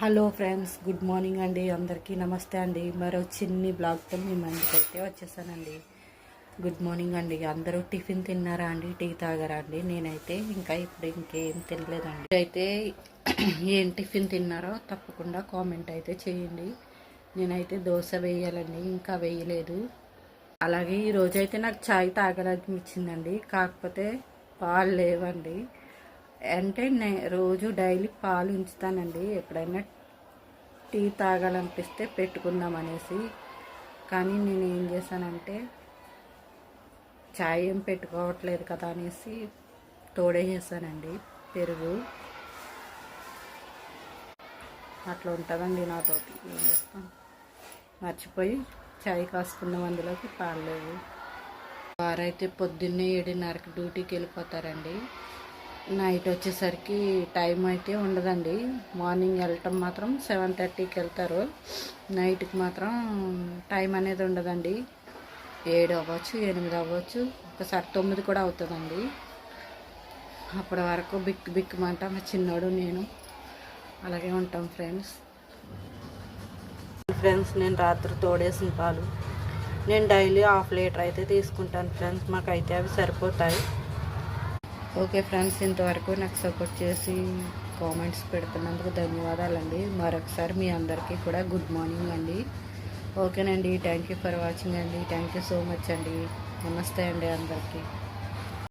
Hello friends good morning అండి. అందరికీ నమస్తే అండి. మరో చిన్ని బ్లాగ్తో మీ మందికైతే వచ్చేసానండి. గుడ్ మార్నింగ్ అండి. అందరూ టిఫిన్ తిన్నారా అండి? టీ తాగారా అండి? నేనైతే ఇంకా ఇప్పుడు ఇంకేం తినలేదండి. అయితే ఏం టిఫిన్ తిన్నారో తప్పకుండా కామెంట్ అయితే చేయండి. నేనైతే దోశ వేయాలండి. ఇంకా వేయలేదు. అలాగే ఈరోజైతే నాకు చాయ్ తాగాలనిపించిందండి. కాకపోతే పాలు లేవండి. అంటే నేను రోజు డైలీ పాలు ఉంచుతానండి. ఎప్పుడైనా టీ తాగాలనిపిస్తే పెట్టుకుందాం అనేసి. కానీ నేను ఏం చేశానంటే చాయ్ ఏం పెట్టుకోవట్లేదు కదా అనేసి తోడేసేసానండి పెరుగు. అట్లా ఉంటుందండి నాతోటి. ఏం చేస్తాను మర్చిపోయి చాయ్ కాసుకున్నాం అందులోకి పాలు లేవు. వారైతే పొద్దున్నే ఏడున్నరకి డ్యూటీకి వెళ్ళిపోతారండి. నైట్ వచ్చేసరికి టైం అయితే ఉండదండి. మార్నింగ్ వెళ్ళటం మాత్రం సెవెన్ థర్టీకి వెళ్తారు. నైట్కి మాత్రం టైం అనేది ఉండదండి. ఏడు అవ్వచ్చు ఎనిమిది అవ్వచ్చు ఒకసారి తొమ్మిది కూడా అవుతుందండి. అప్పటి వరకు బిక్ బిక్కుమంట మా చిన్నోడు నేను అలాగే ఉంటాం ఫ్రెండ్స్. ఫ్రెండ్స్ నేను రాత్రి తోడేసిన పాలు. నేను డైలీ హాఫ్ లీటర్ అయితే తీసుకుంటాను ఫ్రెండ్స్. మాకైతే అవి సరిపోతాయి. ఓకే ఫ్రెండ్స్ ఇంతవరకు నాకు సపోర్ట్ చేసి కామెంట్స్ పెడుతున్నందుకు ధన్యవాదాలండి. మరొకసారి మీ అందరికీ కూడా గుడ్ మార్నింగ్ అండి. ఓకేనండి థ్యాంక్ యూ ఫర్ వాచింగ్ అండి. థ్యాంక్ యూ సో మచ్ అండి. నమస్తే అండి అందరికీ.